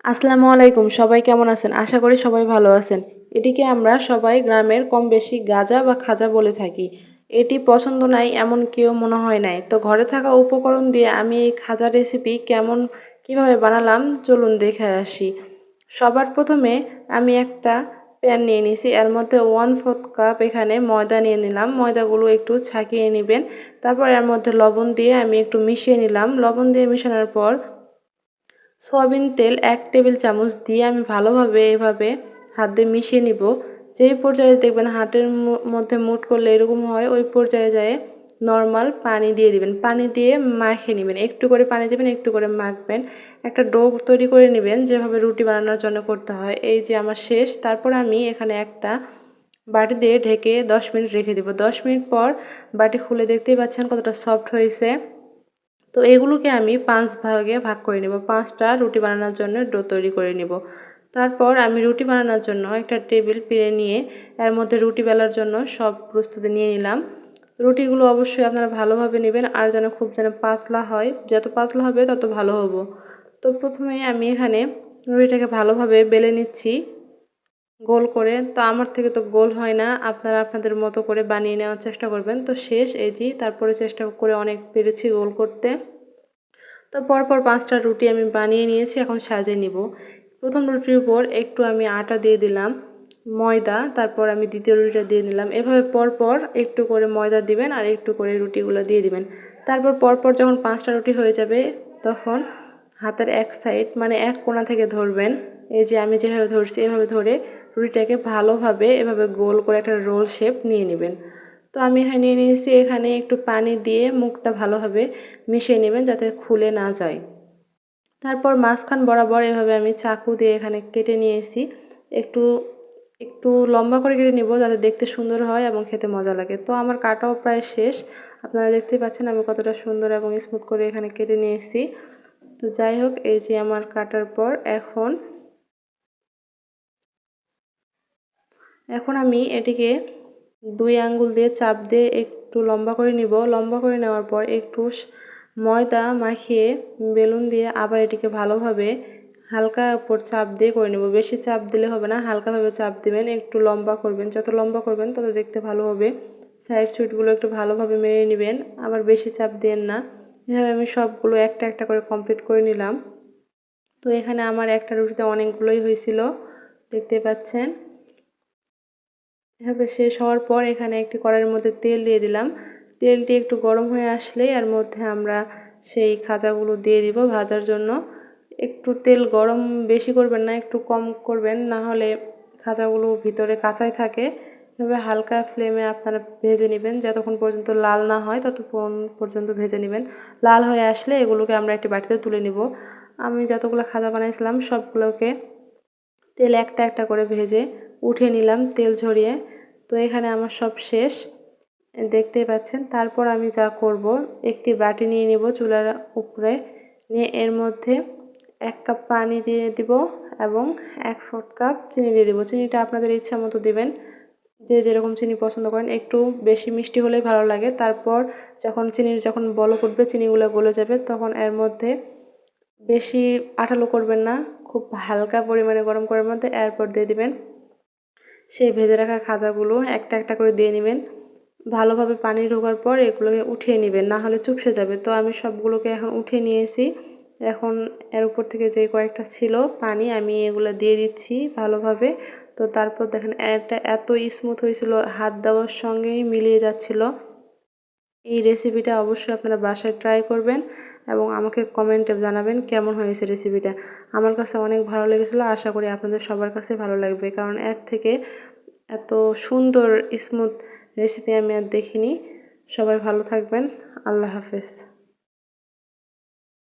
আসসালামু আলাইকুম, সবাই কেমন আছেন? আশা করি সবাই ভালো আছেন। এটিকে আমরা সবাই গ্রামের কম বেশি গাজা বা খাজা বলে থাকি। এটি পছন্দ নাই, এমন কেউ মনে হয় নাই। তো ঘরে থাকা উপকরণ দিয়ে আমি এই খাজা রেসিপি কেমন, কীভাবে বানালাম, চলুন দেখে আসি। সবার প্রথমে আমি একটা প্যান নিয়ে নিছি। এর মধ্যে ওয়ান ফোর্থ কাপ এখানে ময়দা নিয়ে নিলাম। ময়দাগুলো একটু ছাকিয়ে নেবেন। তারপর এর মধ্যে লবণ দিয়ে আমি একটু মিশিয়ে নিলাম। লবণ দিয়ে মিশানোর পর সয়াবিন তেল এক টেবিল চামচ দিয়ে আমি ভালোভাবে এভাবে হাত দিয়ে মিশিয়ে নিব। যেই পর্যায়ে দেখবেন হাতের মধ্যে মুট করলে এরকম হয়, ওই পর্যায়ে যায় নর্মাল পানি দিয়ে দিবেন। পানি দিয়ে মাখিয়ে নেবেন। একটু করে পানি দেবেন, একটু করে মাখবেন। একটা ডো তৈরি করে নেবেন, যেভাবে রুটি বানানোর জন্য করতে হয়। এই যে আমার শেষ। তারপর আমি এখানে একটা বাটি দিয়ে ঢেকে দশ মিনিট রেখে দেবো। দশ মিনিট পর বাটি খুলে দেখতেই পাচ্ছেন কতটা সফট হয়েছে। তো এগুলোকে আমি পাঁচ ভাগে ভাগ করে নেব। পাঁচটা রুটি বানানোর জন্য ডো তৈরি করে নেব। তারপর আমি রুটি বানানোর জন্য একটা টেবিল পেরে নিয়ে এর মধ্যে রুটি বেলার জন্য সব প্রস্তুতি নিয়ে নিলাম। রুটিগুলো অবশ্যই আপনারা ভালোভাবে নেবেন, আর যেন খুব যেন পাতলা হয়। যত পাতলা হবে তত ভালো হব। তো প্রথমে আমি এখানে রুটিটাকে ভালোভাবে বেলে নিচ্ছি। গোল করে। তো আমার থেকে তো গোল হয় না। আপনারা আপনাদের মতো করে বানিয়ে নেওয়ার চেষ্টা করবেন। তো শেষ যে, তারপরে চেষ্টা করে অনেক পেরেছি গোল করতে। তো পরপর পাঁচটা রুটি আমি বানিয়ে নিয়েছি, এখন সাজিয়ে নিব। প্রথম রুটির উপর একটু আমি আটা দিয়ে দিলাম, ময়দা। তারপর আমি দ্বিতীয় রুটিটা দিয়ে নিলাম। এভাবে পরপর একটু করে ময়দা দিবেন আর একটু করে রুটিগুলো দিয়ে দিবেন। তারপর পরপর যখন পাঁচটা রুটি হয়ে যাবে, তখন হাতের এক সাইড মানে এক কোণা থেকে ধরবেন। এই যে, আমি যেভাবে ধরছি, এভাবে ধরে রুটিটাকে ভালোভাবে এভাবে গোল করে একটা রোল শেপ নিয়ে নেবেন। তো আমি এখানে নিয়ে নিয়েছি, এখানে একটু পানি দিয়ে মুখটা ভালোভাবে মিশিয়ে নেবেন যাতে খুলে না যায়। তারপর মাঝখান বরাবর এভাবে আমি চাকু দিয়ে এখানে কেটে নিয়েছি। একটু একটু লম্বা করে কেটে নেব যাতে দেখতে সুন্দর হয় এবং খেতে মজা লাগে। তো আমার কাটাও প্রায় শেষ। আপনারা দেখতেই পাচ্ছেন আমি কতটা সুন্দর এবং স্মুথ করে এখানে কেটে নিয়েছি। তো যাই হোক, এই যে আমার কাটার পর এখন এখন আমি এটিকে দুই আঙ্গুল দিয়ে চাপ দিয়ে একটু লম্বা করে নিব। লম্বা করে নেওয়ার পর একটু ময়দা মাখিয়ে বেলুন দিয়ে আবার এটিকে ভালোভাবে হালকা উপর চাপ দিয়ে করে নেব। বেশি চাপ দিলে হবে না, হালকাভাবে চাপ দিবেন, একটু লম্বা করবেন। যত লম্বা করবেন, তত দেখতে ভালো হবে। সাইড সুইটগুলো একটু ভালোভাবে মেরে নেবেন, আবার বেশি চাপ দেন না। এভাবে আমি সবগুলো একটা একটা করে কমপ্লিট করে নিলাম। তো এখানে আমার একটা রুটিতে অনেকগুলোই হয়েছিল, দেখতে পাচ্ছেন। এভাবে শেষ হওয়ার পর এখানে একটি কড়াইয়ের মধ্যে তেল দিয়ে দিলাম। তেলটি একটু গরম হয়ে আসলেই এর মধ্যে আমরা সেই খাজাগুলো দিয়ে দিব ভাজার জন্য। একটু তেল গরম বেশি করবেন না, একটু কম করবেন, না হলে খাজাগুলো ভিতরে কাঁচাই থাকে। এভাবে হালকা ফ্লেমে আপনারা ভেজে নেবেন। যতক্ষণ পর্যন্ত লাল না হয় ততক্ষণ পর্যন্ত ভেজে নেবেন। লাল হয়ে আসলে এগুলোকে আমরা একটি বাটিতে তুলে নিব। আমি যতগুলো খাজা বানাইছিলাম সবগুলোকে তেল একটা একটা করে ভেজে উঠে নিলাম তেল ঝরিয়ে। তো এখানে আমার সব শেষ। দেখতেই পাচ্ছেন, তারপর আমি যা করব, একটি বাটি নিয়ে নিব চুলার উপরে। নিয়ে এর মধ্যে এক কাপ পানি দিয়ে দিব এবং এক ফোর্থ কাপ চিনি দিয়ে দিব। চিনিটা আপনাদের ইচ্ছা মতো দেবেন, যে যেরকম চিনি পছন্দ করেন। একটু বেশি মিষ্টি হলেই ভালো লাগে। তারপর যখন চিনির যখন বলক উঠবে, চিনিগুলো গলে যাবে, তখন এর মধ্যে বেশি আঠালো করবেন না, খুব হালকা পরিমাণে গরম করার মধ্যে এরপর দিয়ে দিবেন। সেই ভেজে রাখা খাজাগুলো একটা একটা করে দিয়ে নেবেন। ভালোভাবে পানি ঢোকার পর এগুলোকে উঠিয়ে নেবেন, না হলে চুপসে যাবে। তো আমি সবগুলোকে এখন উঠিয়ে নিয়েছি। এখন এর উপর থেকে যে কয়েকটা ছিল পানি আমি এগুলো দিয়ে দিচ্ছি ভালোভাবে। তো তারপর দেখেন এটা এত স্মুথ হয়েছিল, হাত দেওয়ার সঙ্গেই মিলিয়ে যাচ্ছিল। এই রেসিপিটা অবশ্যই আপনারা বাসায় ট্রাই করবেন। এবং আমাকে কমেন্টে জানাবেন কেমন হয়েছে রেসিপিটা আমার কাছে অনেক ভালো লেগেছিলো, আশা করি আপনাদের সবার কাছে ভালো লাগবে। কারণ এর থেকে এত সুন্দর স্মুথ রেসিপি আমি আর দেখিনি। সবাই ভালো থাকবেন। আল্লাহ হাফেজ।